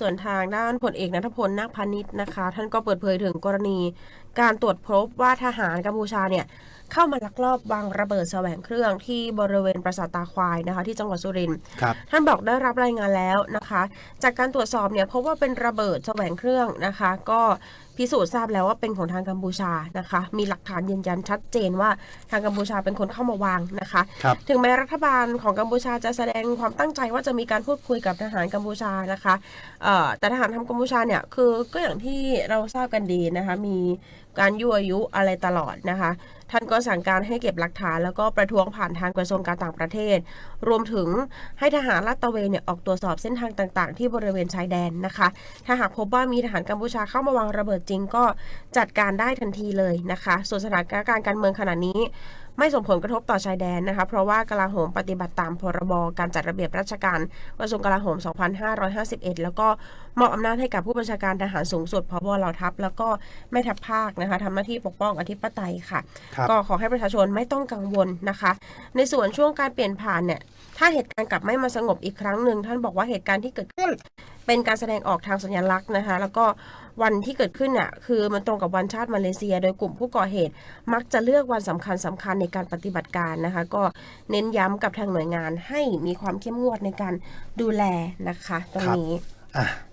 ส่วนทางด้านพลเอกนัทพลนาคพานิชนะคะ ท่านก็เปิดเผยถึงกรณี การตรวจพบว่าทหารกัมพูชาเนี่ยเข้ามาลักลอบวางระเบิดแสวงเครื่องที่บริเวณปราสาทตาควายนะคะ ที่จังหวัดสุรินทร์ครับท่านบอกได้รับรายงานแล้วนะคะ จากการตรวจสอบเนี่ยพบว่าเป็นระเบิดแสวงเครื่องนะคะ ก็ พิสูจน์ทราบแล้วว่าเป็นของทางกัมพูชานะคะ มีหลักฐานยืนยันชัดเจนว่าทางกัมพูชาเป็นคนเข้ามาวางนะคะครับถึงแม้รัฐบาลของกัมพูชาจะแสดงความตั้งใจว่าจะมีการพูดคุยกับทหารกัมพูชานะคะเอ่อแต่ทหารทำกัมพูชาเนี่ยคือก็อย่างที่เราทราบกันดีนะคะมีการยั่วยุอะไรตลอดนะคะ ท่านก็สั่งการให้เก็บหลักฐาน แล้วก็ประท้วงผ่านทางกระทรวงการต่างประเทศ รวมถึงให้ทหารลาดตระเวนเนี่ยออกตรวจสอบเส้นทางต่าง ๆ ที่บริเวณชายแดนนะคะ ถ้าหากพบว่ามีทหารกัมพูชาเข้ามาวางระเบิดจริง ก็จัดการได้ทันทีเลยนะคะ ส่วนสถานการณ์การเมืองขณะนี้ไม่ส่งผลกระทบต่อชายแดนนะคะ เพราะว่ากลาโหมปฏิบัติตามพรบการจัดระเบียบราชการกระทรวงกลาโหม 2551 แล้วก็มอบอำนาจให้กับผู้บัญชาการทหารสูงสุดพบเหล่าทัพ แล้วก็แม่ทัพภาคนะคะทำหน้าที่ปกป้องอธิปไตยค่ะครับก็ขอให้ประชาชนไม่ต้องกังวลนะคะ ในส่วนช่วงการเปลี่ยนผ่านเนี่ยถ้าเหตุการณ์กลับไม่มาสงบอีกครั้งหนึ่งท่านบอกว่าเหตุการณ์ที่เกิดขึ้นเป็นการแสดงออกทางสัญลักษณ์นะคะ แล้วก็วันที่เกิดขึ้นเนี่ยคือมันตรงกับวันชาติมาเลเซีย โดยกลุ่มผู้ก่อเหตุ มักจะเลือกวันสำคัญสำคัญในการปฏิบัติการนะคะ ก็เน้นย้ำกับทางหน่วยงานให้มีความเข้มงวดในการดูแลนะคะ ตรงนี้